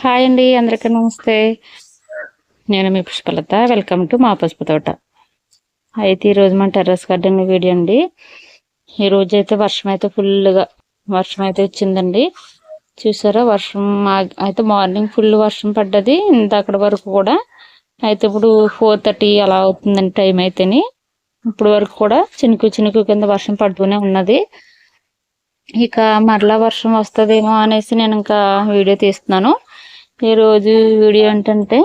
Hi అండి అందరికీ నమస్తే. నేను మీ పుష్పలత వెల్కమ్ టు మా పసుపు తోట. అయితే ఈరోజు మన టెర్రస్ గార్డెన్ వీడియో అండి. ఈరోజు అయితే వర్షం అయితే ఫుల్గా వర్షం అయితే వచ్చిందండి. చూసారా వర్షం అయితే మార్నింగ్ ఫుల్ వర్షం పడ్డది ఇంత అక్కడ వరకు కూడా. అయితే ఇప్పుడు ఫోర్ థర్టీ అలా అవుతుందండి టైం అయితేని. ఇప్పుడు వరకు కూడా చినుకు చినుకు కింద వర్షం పడుతూనే ఉన్నది. ఇక మరలా వర్షం వస్తుందేమో అనేసి నేను ఇంకా వీడియో తీస్తున్నాను. ఈరోజు వీడియో ఏంటంటే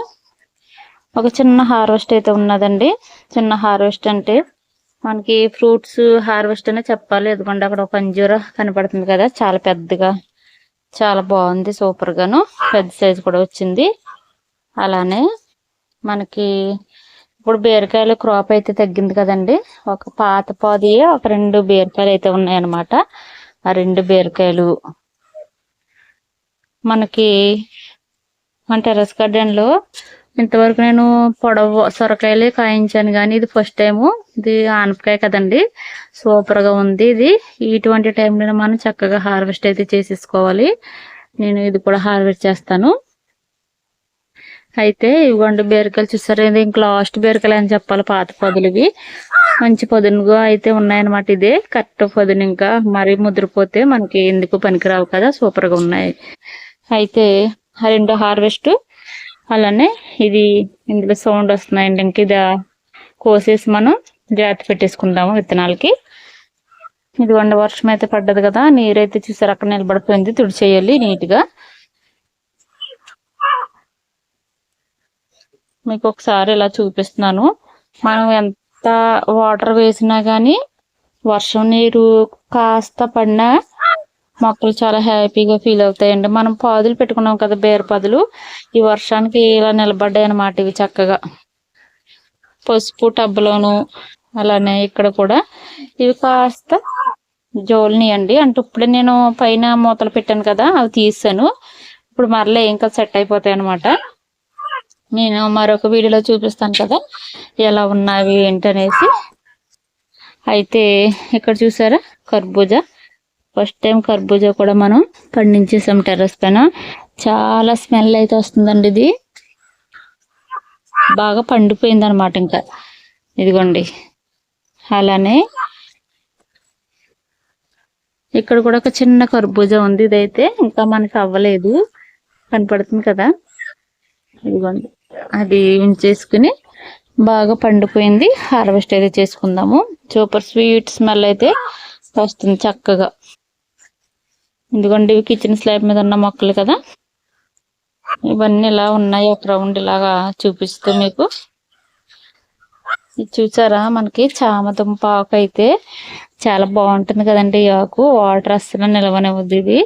ఒక చిన్న హార్వెస్ట్ అయితే ఉన్నదండి. చిన్న హార్వెస్ట్ అంటే మనకి ఫ్రూట్స్ హార్వెస్ట్ అనే చెప్పాలి. ఎందుకంటే అక్కడ ఒక అంజూర కనపడుతుంది కదా చాలా పెద్దగా చాలా బాగుంది సూపర్ గాను పెద్ద సైజు కూడా వచ్చింది. అలానే మనకి ఇప్పుడు బీరకాయలు క్రాప్ అయితే తగ్గింది కదండి. ఒక పాత పాది ఒక రెండు బీరకాయలు అయితే ఉన్నాయన్నమాట. ఆ రెండు బీరకాయలు మనకి మన టెర్రస్ గార్డెన్లో ఇంతవరకు నేను పొడవు సొరకాయలు కాయించాను కానీ ఇది ఫస్ట్ టైము. ఇది ఆనపకాయ కదండి. సూపర్గా ఉంది ఇది. ఇటువంటి టైంలో మనం చక్కగా హార్వెస్ట్ అయితే చేసేసుకోవాలి. నేను ఇది కూడా హార్వెస్ట్ చేస్తాను. అయితే ఇవ్వండి బీరకాయలు చూసారు? ఇది ఇంక లాస్ట్ బీరకాయలు అని చెప్పాలి పాత పొదలు ఇవి మంచి పొదునుగా అయితే ఉన్నాయన్నమాట ఇదే. కరెక్ట్ పొదును ఇంకా మరీ ముద్రపోతే మనకి ఎందుకు పనికిరావు కదా? సూపర్గా ఉన్నాయి. అయితే రెండో హార్వెస్ట్. అలానే ఇది ఇందులో సౌండ్ వస్తున్నాయండి. ఇంక ఇది కోసేసి మనం జాగ్రత్త పెట్టేసుకుందాము విత్తనాలకి. ఇది వంద వర్షం అయితే పడ్డది కదా నీరైతే చూసారు అక్కడ నిలబడిపోయింది. తుడిచేయాలి నీట్గా. మీకు ఒకసారి ఇలా చూపిస్తున్నాను. మనం ఎంత వాటర్ వేసినా కానీ వర్షం నీరు కాస్త పడినా మొక్కలు చాలా హ్యాపీగా ఫీల్ అవుతాయండి. మనం పాదులు పెట్టుకున్నాం కదా బీరపాదులు ఈ వర్షానికి ఇలా నిలబడ్డాయి అన్నమాట ఇవి చక్కగా. పసుపు టబ్బులోను అలానే ఇక్కడ కూడా. ఇవి కాస్త జోలినియండి. అంటే ఇప్పుడు నేను పైన మూతలు పెట్టాను కదా అవి తీసాను. ఇప్పుడు మరలా ఇంకా సెట్ అయిపోతాయి అనమాట నేను మరొక వీడియోలో చూపిస్తాను కదా ఎలా ఉన్నవి ఏంటనేసి. అయితే ఇక్కడ చూసారా? కర్బూజా. ఫస్ట్ టైం కర్బూజా కూడా మనం పండించేసాం టెర్రస్ పైన. చాలా స్మెల్ అయితే వస్తుందండి ఇది. బాగా పండిపోయింది అనమాట ఇంకా. ఇదిగోండి. అలానే ఇక్కడ కూడా ఒక చిన్న కర్బూజా ఉంది ఇదైతే. ఇంకా మనకి అవ్వలేదు. కనపడుతుంది కదా. ఇదిగోండి. అది ఉంచేసుకుని బాగా పండిపోయింది. హార్వెస్ట్ అయితే చేసుకుందాము. సూపర్ స్వీట్ స్మెల్ అయితే వస్తుంది చక్కగా. ఎందుకంటే ఇవి కిచెన్ స్లాబ్ మీద ఉన్న మొక్కలు కదా. ఇవన్నీ ఇలా ఉన్నాయి ఒక రౌండ్ ఇలాగా చూపిస్తూ మీకు. ఇది చూసారా మనకి? చామదుంప ఆకు అయితే చాలా బాగుంటుంది కదండి ఈ ఆకు. వాటర్ అస్సలు నిలవనివ్వదు ఇది.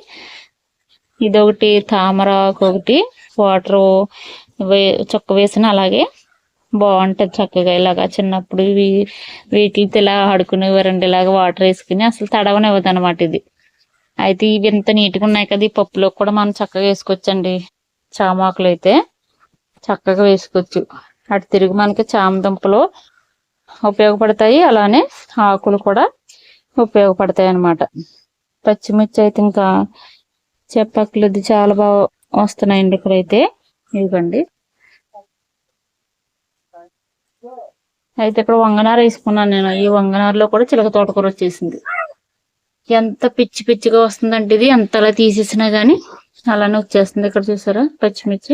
ఇది ఒకటి తామర ఆకు ఒకటి వాటర్ చొక్క వేసిన అలాగే బాగుంటుంది చక్కగా ఇలాగా చిన్నప్పుడు ఇవి వీటితో ఇలా ఆడుకునేవారండి ఇలాగ వాటర్ వేసుకుని అసలు తడవనివ్వదు అనమాట ఇది. అయితే ఇవి ఎంత నీట్గా ఉన్నాయి కదా ఈ పప్పులో కూడా మనం చక్కగా వేసుకోవచ్చండి. చామాకులు అయితే చక్కగా వేసుకోవచ్చు. అటు తిరిగి మనకి చామ దుంపలు ఉపయోగపడతాయి. అలానే ఆకులు కూడా ఉపయోగపడతాయి అన్నమాట. పచ్చిమిర్చి అయితే ఇంకా చెప్పక్కర్లేదు. చాలా బాగా వస్తున్నాయండి ఇక్కడైతే. ఇదిగోండి. అయితే ఇక్కడ వంగనార వేసుకున్నాను నేను. ఈ వంగనారలో కూడా చిలక తోటకూర వచ్చేసింది. ఎంత పిచ్చి పిచ్చిగా వస్తుందంటే ఇది? ఎంతలా తీసేసినా గానీ అలానే వచ్చేస్తుంది. ఇక్కడ చూసారా? పచ్చిమిర్చి.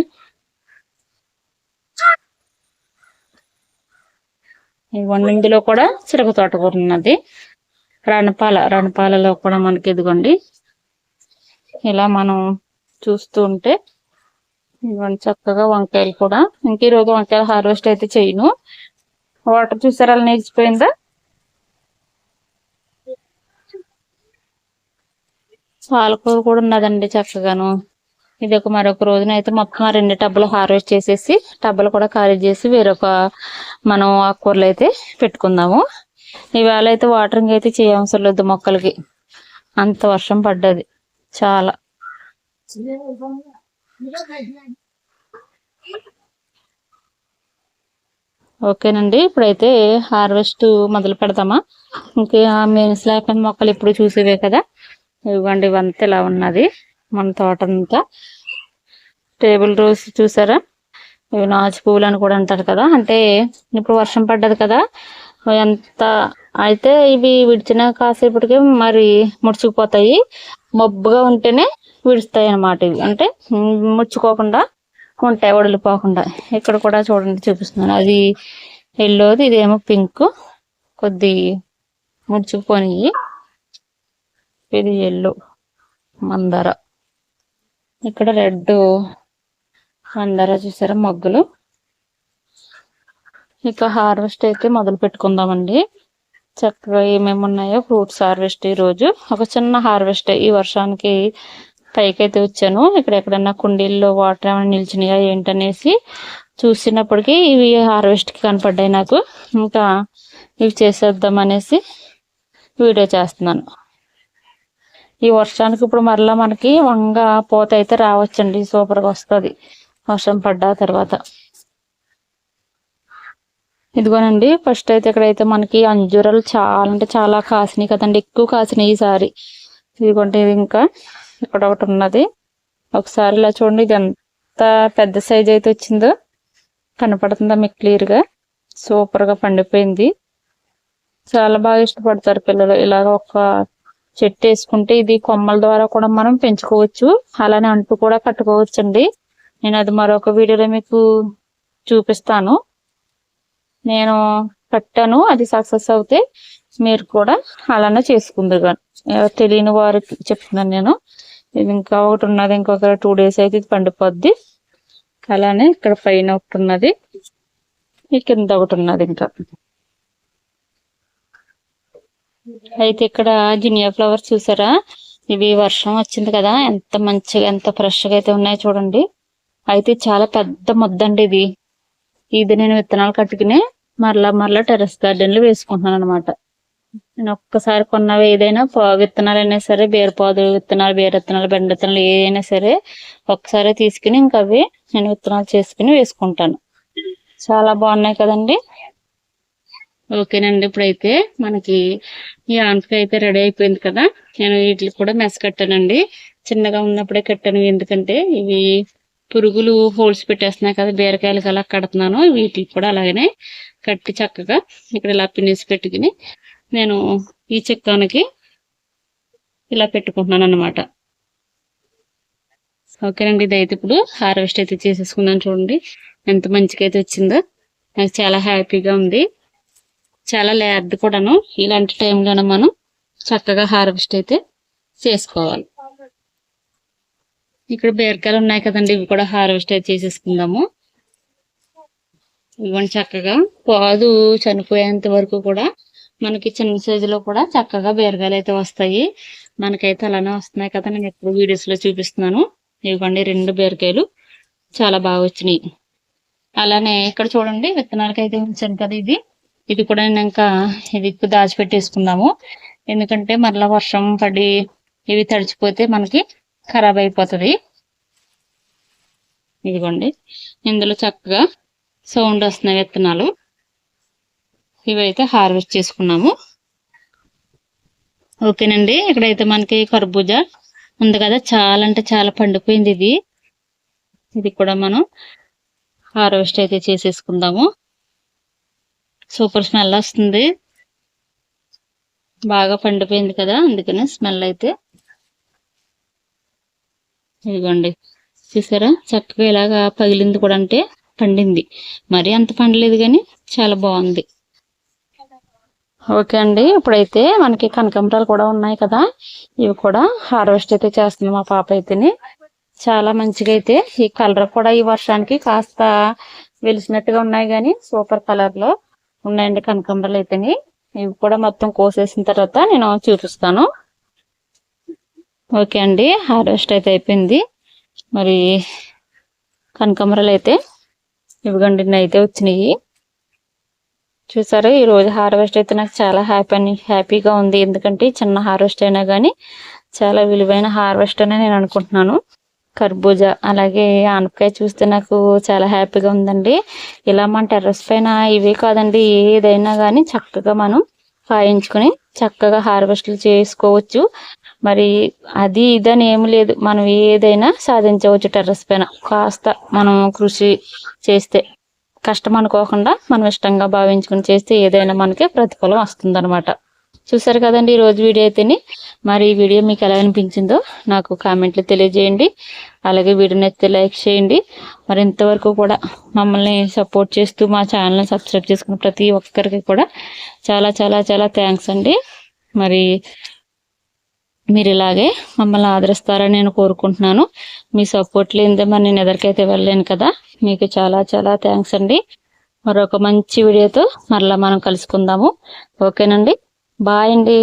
ఇదిగోండి ఇందులో కూడా చిరక తోటకూర ఉన్నది. రణపాల రణపాలలో కూడా మనకి ఇదిగోండి. ఇలా మనం చూస్తూ ఉంటే ఇదిగోండి చక్కగా వంకాయలు కూడా. ఇంక ఈరోజు వంకాయలు హార్వెస్ట్ అయితే చేయను. వాటర్ చూసారా? అలా నిలిచిపోయిందా? పాలకూర కూడా ఉన్నదండి చక్కగాను. ఇది ఒక మరొక రోజున అయితే మొత్తం రెండు టబ్బులు హార్వెస్ట్ చేసేసి టబ్బులు కూడా ఖాళీ చేసి వేరొక మనం ఆకుకూరలు అయితే పెట్టుకుందాము. ఇవాళ అయితే వాటరింగ్ అయితే చేయవసరం లేదు మొక్కలకి. అంత వర్షం పడ్డది. చాలా. ఓకేనండి ఇప్పుడైతే హార్వెస్ట్ మొదలు పెడదామా ఇంకా మెయిన్ స్లాబ్ మొక్కలు ఎప్పుడు చూసేవే కదా. ఇవ్వండి ఇవంతా ఇలా ఉన్నది. మన తోట అంతా. టేబుల్ రోజ్ చూసారా? ఇవి నాచు పువ్వులు అని కూడా అంటారు కదా. అంటే ఇప్పుడు వర్షం పడ్డది కదా. ఎంత అయితే ఇవి విడిచిన కాసేపటికి మరి ముడుచుకుపోతాయి. మబ్బుగా ఉంటేనే విడుస్తాయి అన్నమాట ఇవి. అంటే ముడుచుకోకుండా ఉంటాయి వడిలిపోకుండా. ఇక్కడ కూడా చూడండి చూపిస్తున్నాను. అది ఎల్లోది ఇదేమో పింక్ కొద్ది ముడుచుకుపోయి ఇది ఎల్లో మందార. ఇక్కడ రెడ్ మందార చూసారా మగ్గులు? ఇక హార్వెస్ట్ అయితే మొదలు పెట్టుకుందామండి. చక్కగా ఏమేమి ఉన్నాయో ఫ్రూట్స్ హార్వెస్ట్ ఈ రోజు. ఒక చిన్న హార్వెస్ట్ ఈ వర్షానికి పైకైతే వచ్చాను. ఇక్కడ ఎక్కడన్నా కుండీల్లో వాటర్ ఏమైనా నిలిచినాయా ఏంటనేసి చూసినప్పటికీ ఇవి హార్వెస్ట్కి కనపడ్డాయి నాకు. ఇంకా ఇవి చేసేద్దాం అనేసి వీడియో చేస్తున్నాను. ఈ వర్షానికి ఇప్పుడు మరలా మనకి వంగ పూత అయితే రావచ్చండి సూపర్గా వస్తుంది. వర్షం పడ్డ తర్వాత. ఇదిగోనండి ఫస్ట్ అయితే ఇక్కడైతే మనకి అంజూరాలు చాలా అంటే చాలా కాసినాయి కదండి ఎక్కువ కాసినాయి ఈసారి ఇదిగోండి ఇది ఇంకా ఇక్కడ ఒకటి ఉన్నది. ఒకసారి ఇలా చూడండి ఇది ఎంత పెద్ద సైజ్ అయితే వచ్చిందో కనపడుతుందా మీకు క్లియర్గా సూపర్గా పండిపోయింది. చాలా బాగా ఇష్టపడతారు పిల్లలు. ఇలాగ ఒక చెట్టు వేసుకుంటే ఇది కొమ్మల ద్వారా కూడా మనం పెంచుకోవచ్చు. అలానే అంటు కూడా కట్టుకోవచ్చు అండి నేను అది మరొక వీడియోలో మీకు చూపిస్తాను. నేను కట్టాను అది సక్సెస్ అవుతే మీరు కూడా అలానే చేసుకుందరు. తెలియని వారికి చెప్తున్నాను నేను. ఇది ఇంకా ఒకటి ఉన్నది ఇంకొక టూ డేస్ అయితే ఇది పండిపోద్ది. అలానే ఇక్కడ పైన ఒకటి ఉన్నది ఈ కింద ఒకటి ఉన్నది ఇంకా. అయితే ఇక్కడ జినియా ఫ్లవర్స్ చూసారా? ఇవి వర్షం వచ్చింది కదా ఎంత మంచిగా ఎంత ఫ్రెష్గా అయితే ఉన్నాయో చూడండి. అయితే చాలా పెద్ద ముద్దండి ఇది. ఇది నేను విత్తనాలు కట్టుకుని మరలా మరలా టెర్రస్ గార్డెన్లో వేసుకుంటున్నాను అనమాట నేను ఒక్కసారి కొన్నవి ఏదైనా విత్తనాలు అయినా సరే బీరపాదు విత్తనాలు బీర విత్తనాలు బెండ విత్తనాలు ఏదైనా సరే ఒక్కసారి తీసుకుని ఇంకా అవి నేను విత్తనాలు చేసుకుని వేసుకుంటాను. చాలా బాగున్నాయి కదండి. ఓకేనండి ఇప్పుడైతే మనకి ఈ ఆనపకాయ అయితే రెడీ అయిపోయింది కదా. నేను వీటికి కూడా మెస్ కట్టానండి. చిన్నగా ఉన్నప్పుడే కట్టాను ఎందుకంటే ఇవి పురుగులు హోల్స్ పెట్టేస్తున్నాయి కదా బీరకాయలకు అలా కడుతున్నాను. వీటికి కూడా అలాగనే కట్టి చక్కగా ఇక్కడ ఇలా పిన్నేసి పెట్టుకుని నేను ఈ చెక్కానికి ఇలా పెట్టుకుంటున్నాను అన్నమాట. ఓకేనండి ఇది అయితే ఇప్పుడు హార్వెస్ట్ అయితే చేసేసుకుందాం చూడండి. ఎంత మంచిగా అయితే వచ్చిందో. నాకు చాలా హ్యాపీగా ఉంది. చాలా లేద్ది కూడాను ఇలాంటి టైంలోనే మనం చక్కగా హార్వెస్ట్ అయితే చేసుకోవాలి. ఇక్కడ బీరకాయలు ఉన్నాయి కదండి ఇవి కూడా హార్వెస్ట్ అయితే చేసేసుకుందాము. ఇవ్వండి చక్కగా. పాదు చనిపోయేంత వరకు కూడా మనకి చిన్న సైజులో కూడా చక్కగా బీరకాయలు అయితే వస్తాయి. మనకైతే అలానే వస్తున్నాయి కదా నేను ఎప్పుడు వీడియోస్లో చూపిస్తున్నాను. ఇవ్వండి రెండు బీరకాయలు చాలా బాగా వచ్చినాయి. అలానే ఇక్కడ చూడండి విత్తనాలకైతే ఉంచాను కదా ఇది. ఇది కూడా నేను ఇంకా ఇది ఎక్కువ దాచిపెట్టేసుకుందాము ఎందుకంటే మరలా వర్షం పడి ఇవి తడిచిపోతే మనకి ఖరాబ్ అయిపోతుంది. ఇదిగోండి. ఇందులో చక్కగా సౌండ్ వస్తున్నాయి విత్తనాలు. ఇవైతే హార్వెస్ట్ చేసుకున్నాము. ఓకేనండి. ఇక్కడైతే మనకి కర్బూజా ఉంది కదా. చాలా అంటే చాలా పండిపోయింది ఇది. ఇది కూడా మనం హార్వెస్ట్ అయితే చేసేసుకుందాము. సూపర్ స్మెల్ వస్తుంది. బాగా పండిపోయింది కదా అందుకనే స్మెల్ అయితే. ఇదిగోండి. చూసారా? చక్కగా ఇలాగా పగిలింది కూడా అంటే పండింది. మరి అంత పండలేదు కానీ చాలా బాగుంది. ఓకే అండి. ఇప్పుడైతే మనకి కనకంబరాలు కూడా ఉన్నాయి కదా. ఇవి కూడా హార్వెస్ట్ అయితే చేస్తుంది మా పాప అయితేని. చాలా మంచిగా అయితే ఈ కలర్ కూడా ఈ వర్షానికి కాస్త వెలిసినట్టుగా ఉన్నాయి కానీ సూపర్ కలర్లో ఉన్నాయండి కనకాంబరాలు అయితేని. ఇవి కూడా మొత్తం కోసేసిన తర్వాత నేను చూపిస్తాను. ఓకే అండి హార్వెస్ట్ అయితే అయిపోయింది. మరి కనకాంబరాలు అయితే ఇవిగండి అయితే వచ్చినాయి. చూసారు ఈరోజు రోజు హార్వెస్ట్ అయితే నాకు చాలా హ్యాపీ హ్యాపీగా ఉంది. ఎందుకంటే చిన్న హార్వెస్ట్ అయినా కానీ చాలా విలువైన హార్వెస్ట్ అని నేను అనుకుంటున్నాను. కర్బూజా అలాగే ఆనపకాయ చూస్తే నాకు చాలా హ్యాపీగా ఉందండి. ఇలా మన టెర్రస్ పైన ఇవే కాదండి ఏదైనా కానీ చక్కగా మనం కాయించుకుని చక్కగా హార్వెస్ట్లు చేసుకోవచ్చు. మరి అది ఇదని ఏమి లేదు మనం ఏదైనా సాధించవచ్చు టెర్రస్ పైన. కాస్త మనం కృషి చేస్తే కష్టం అనుకోకుండా మనం ఇష్టంగా భావించుకుని చేస్తే ఏదైనా మనకి ప్రతిఫలం వస్తుందన్నమాట. చూసారు కదండి ఈ రోజు వీడియో అయితేని. మరి ఈ వీడియో మీకు ఎలా అనిపించిందో నాకు కామెంట్లు తెలియజేయండి. అలాగే వీడియో నచ్చితే లైక్ చేయండి. మరి ఇంతవరకు కూడా మమ్మల్ని సపోర్ట్ చేస్తూ మా ఛానల్ని సబ్స్క్రైబ్ చేసుకున్న ప్రతి ఒక్కరికి కూడా చాలా చాలా చాలా థ్యాంక్స్ అండి. మరి మీరు ఇలాగే మమ్మల్ని ఆదరిస్తారని నేను కోరుకుంటున్నాను. మీ సపోర్ట్ లేనిదే మరి నేను ఎదరికైతే వెళ్ళలేను కదా. మీకు చాలా చాలా థ్యాంక్స్ అండి. మరొక మంచి వీడియోతో మరలా మనం కలుసుకుందాము. ఓకేనండి. బాయ్ అండి